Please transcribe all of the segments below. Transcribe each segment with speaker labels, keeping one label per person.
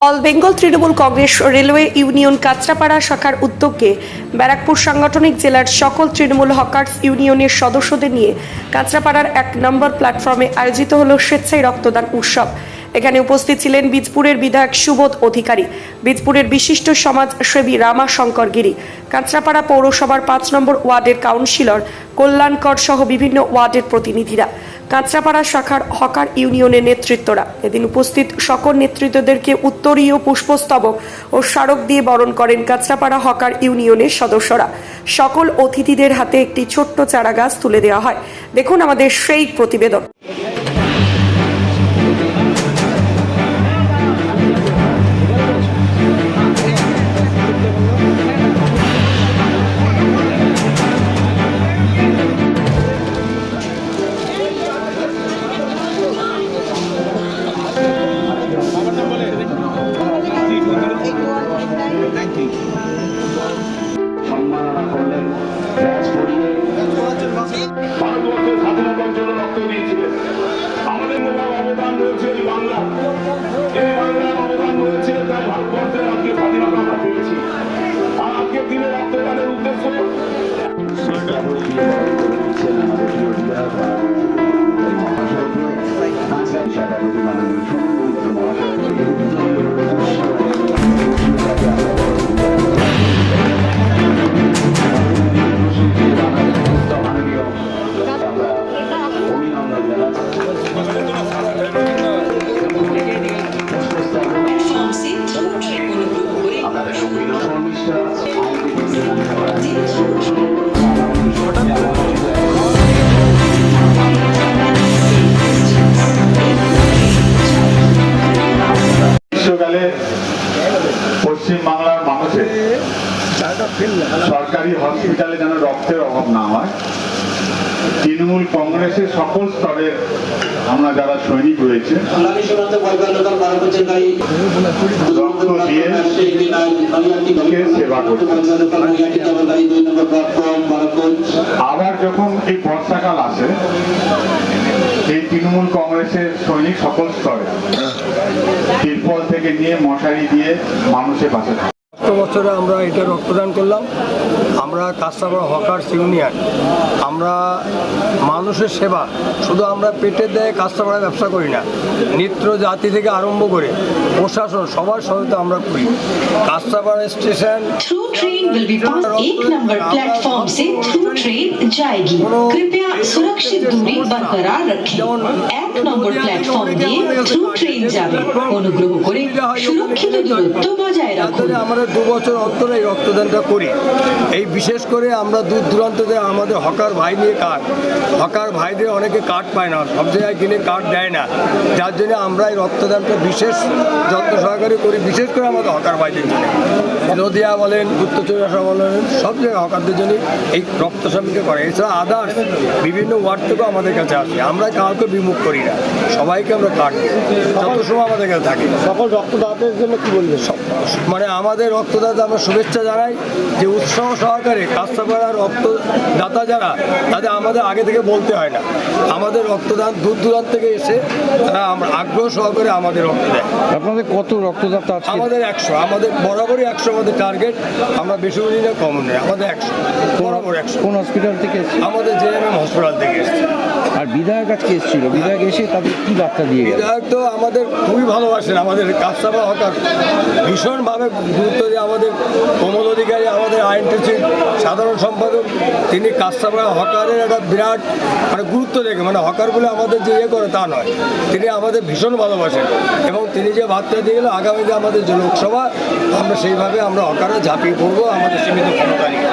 Speaker 1: All Bengal Trinamool Congress railway union Kanchrapara শাখার উদ্যোগে ব্যারাকপুর সাংগঠনিক জেলার সকল তৃণমূল হকার্স ইউনিয়নের সদস্যদের নিয়ে কাঁচরাপাড়ার এক নম্বর প্ল্যাটফর্মে আয়োজিত হল স্বেচ্ছায় রক্তদান উৎসব। এখানে উপস্থিত ছিলেন বীজপুরের বিধায়ক সুবোধ অধিকারী, বীজপুরের বিশিষ্ট সমাজসেবী রামা শঙ্কর গিরি, কাঁচরাপাড়া পৌরসভার পাঁচ নম্বর ওয়ার্ডের কাউন্সিলর, কল্যাণকর সহ বিভিন্ন ওয়ার্ডের প্রতিনিধিরা। কাঁচরাপাড়া শাখার হকার ইউনিয়নের নেতৃত্বরা এদিন উপস্থিত সকল নেতৃত্বদেরকে উত্তরীয় পুষ্পস্তবক ও স্মারক দিয়ে বরণ করেন কাঁচরাপাড়া হকার ইউনিয়নের সদস্যরা। সকল অতিথিদের হাতে একটি ছোট্ট চারা গাছ তুলে দেওয়া হয়। দেখুন আমাদের সেই প্রতিবেদন।
Speaker 2: Thank. সরকারি হসপিটালে যেন রক্তের অভাব না হয়, তৃণমূল কংগ্রেসের সকল স্তরের আমরা যারা সৈনিক রয়েছে আবার যখন এই বর্ষাকাল আসে, এই তৃণমূল কংগ্রেসের সৈনিক সকল স্তরে, তিরপল থেকে নিয়ে মশারি দিয়ে মানুষের পাশে থাকে।
Speaker 3: গত বছরে আমরা এটা রক্তদান করলাম। আমরা কাস্টমার হকার্স ইউনিয়ন। আমরা মানুষের সেবা শুধু আমরা পেটের দেয় কাস্টমারের ব্যবসা করি না নিত্র জাতি থেকে আরম্ভ করে প্রশাসন সবার সহিত আমরা করি। কাস্টমার স্টেশন
Speaker 4: কোনো এক নম্বর প্ল্যাটফর্ম দিয়ে থ্রু ট্রেন যাবে। অনুগ্রহ করে সুরক্ষিত দূরত্ব বজায় রাখুন।
Speaker 3: মানে আমরা দু বছর অন্তর এই রক্তদানটা করি। এই বিশেষ করে আমরা দূর দূরান্ততে আমাদের হকার ভাই নিয়ে কার্ড। হকার ভাইদের অনেকে কার্ড পায় না সব জায়গায় কিনে কার্ড দেয় না। যার জন্য আমরা এই রক্তদানটা বিশেষ যত্ন সহকারে করি বিশেষ করে আমাদের হকার ভাইদের নদিয়া বলেন উত্তর চৌরাশা বলেন সব জায়গায় হকারদের জন্য এই রক্ত সমিতি করে। এছাড়া আদার্স বিভিন্ন ওয়ার্ড থেকেও আমাদের কাছে আসে। আমরা কাউকে বিমুখ করি সবাইকে আমরা কার্ড যত সময় আমাদের কাছে থাকে। সকল রক্তদাতাদের জন্য কি বলবেন? মানে আমাদের রক্তদাতা আমরা শুভেচ্ছা জানাই যে উৎসাহ সহকারে কাস্টমার রক্তদাতা যারা তাদের আমাদের আগে থেকে বলতে হয় না। আমাদের রক্তদান দূর দূরান্ত থেকে এসে তারা আমরা আগ্রহ সহকারে আমাদের রক্ত দেয়।
Speaker 5: আপনাদের কত রক্তদাতা আছে
Speaker 3: আমাদের একশো। আমাদের বরাবরই একশো আমাদের টার্গেট আমরা বেশি বলি না কমন নেই আমাদের একশো। বরাবর একশো।
Speaker 5: কোন হসপিটাল থেকে?
Speaker 3: আমাদের জেএমএম হসপিটাল থেকে এসেছে।
Speaker 5: আর বিধায়ক আজকে এসেছিল? বিধায়ক এসে তাদের কি বার্তা দিয়ে
Speaker 3: বিধায়ক তো আমাদের খুবই ভালোবাসেন, আমাদের কাজসাবা হকার। ভীষণভাবে গুরুত্ব দিয়ে আমাদের কমল অধিকারী, আমাদের আইনটিসির সাধারণ সম্পাদক, তিনি কাজসাবা হকারের একটা বিরাট মানে গুরুত্ব দেখে মানে হকার বলে আমাদের যে ইয়ে করে তা নয়। তিনি আমাদের ভীষণ ভালোবাসেন এবং তিনি যে বার্তা দিয়ে গেল, আগামীতে আমাদের যে লোকসভা, আমরা সেইভাবে আমরা হকারে ঝাঁপিয়ে পড়ব, আমাদের সীমিত ক্ষমতা নিয়ে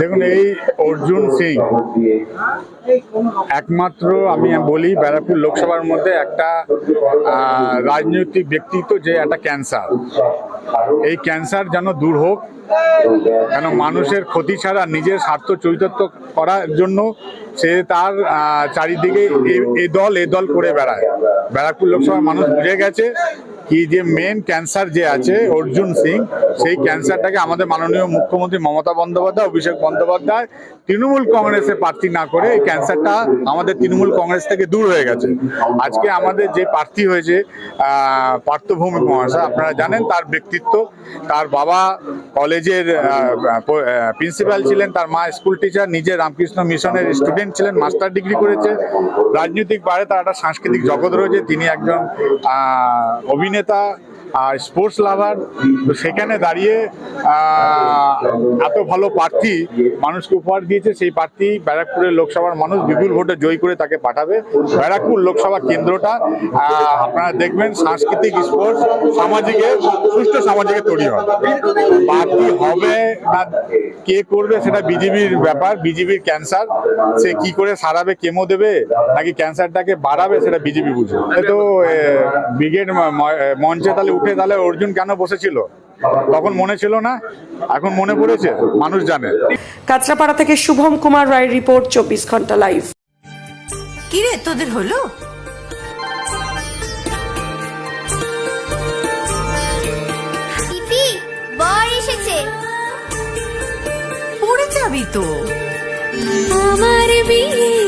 Speaker 2: দেখুন, এই অর্জুন সিং। একমাত্র আমি বলি, ব্যারাকপুর লোকসভার মধ্যে একটা রাজনৈতিক ব্যক্তিত্ব যে একটা ক্যান্সার। এই ক্যান্সার যেন দূর হোক, কেন মানুষের ক্ষতি ছাড়া নিজের স্বার্থ চরিতার্থ করার জন্য সে তার চারিদিকে এ দল এ দল করে বেড়ায়। ব্যারাকপুর লোকসভার মানুষ বুঝে গেছে কি যে মেন ক্যান্সার যে আছে অর্জুন সিং সেই ক্যান্সারটাকে আমাদের মাননীয় মুখ্যমন্ত্রী মমতা বন্দ্যোপাধ্যায় অভিষেক বন্দ্যোপাধ্যায় তৃণমূল কংগ্রেসে প্রার্থী না করে এই ক্যান্সারটা আমাদের তৃণমূল কংগ্রেস থেকে দূর হয়ে গেছে। আজকে আমাদের যে প্রার্থী হয়েছে আহ, পার্থভৌমিক মহাশয় আপনারা জানেন তার ব্যক্তিত্ব তার বাবা কলেজের প্রিন্সিপাল ছিলেন তার মা স্কুল টিচার নিজে রামকৃষ্ণ মিশনের স্টুডেন্ট ছিলেন মাস্টার ডিগ্রি করেছে। রাজনৈতিক বাইরে তার একটা সাংস্কৃতিক জগৎ রয়েছে তিনি একজন আহ, অভিনেতা আর স্পোর্টস লাভার সেখানে দাঁড়িয়ে এত ভালো প্রার্থী মানুষকে উপহার দিয়েছে, সেই প্রার্থী ব্যারাকপুরের লোকসভার মানুষ বিপুল ভোটে জয়ী করে তাকে পাঠাবে। ব্যারাকপুর লোকসভা কেন্দ্রটা আপনারা দেখবেন সাংস্কৃতিক স্পোর্টস সামাজিকের সুষ্ঠু সামাজিকে তৈরি হবে প্রার্থী হবে না, কে করবে সেটা বিজেপির ব্যাপার বিজেপির ক্যান্সার। সে কি করে সারাবে, কেমো দেবে, নাকি ক্যান্সারটাকে বাড়াবে, সেটা বিজেপি বুঝবে। তো ব্রিগেড মঞ্চে তাহলে উঠে তাহলে অর্জুন কেন বসেছিল? তখন মনে ছিল না এখন মনে পড়েছে মানুষ জানে।
Speaker 1: কাঁচরাপাড়া থেকে শুভম কুমার রায়ের রিপোর্ট চব্বিশ ঘণ্টা লাইভ।
Speaker 6: কিরে তোদের হলো? পড়ে যাবি তো।
Speaker 7: আমার বিয়ে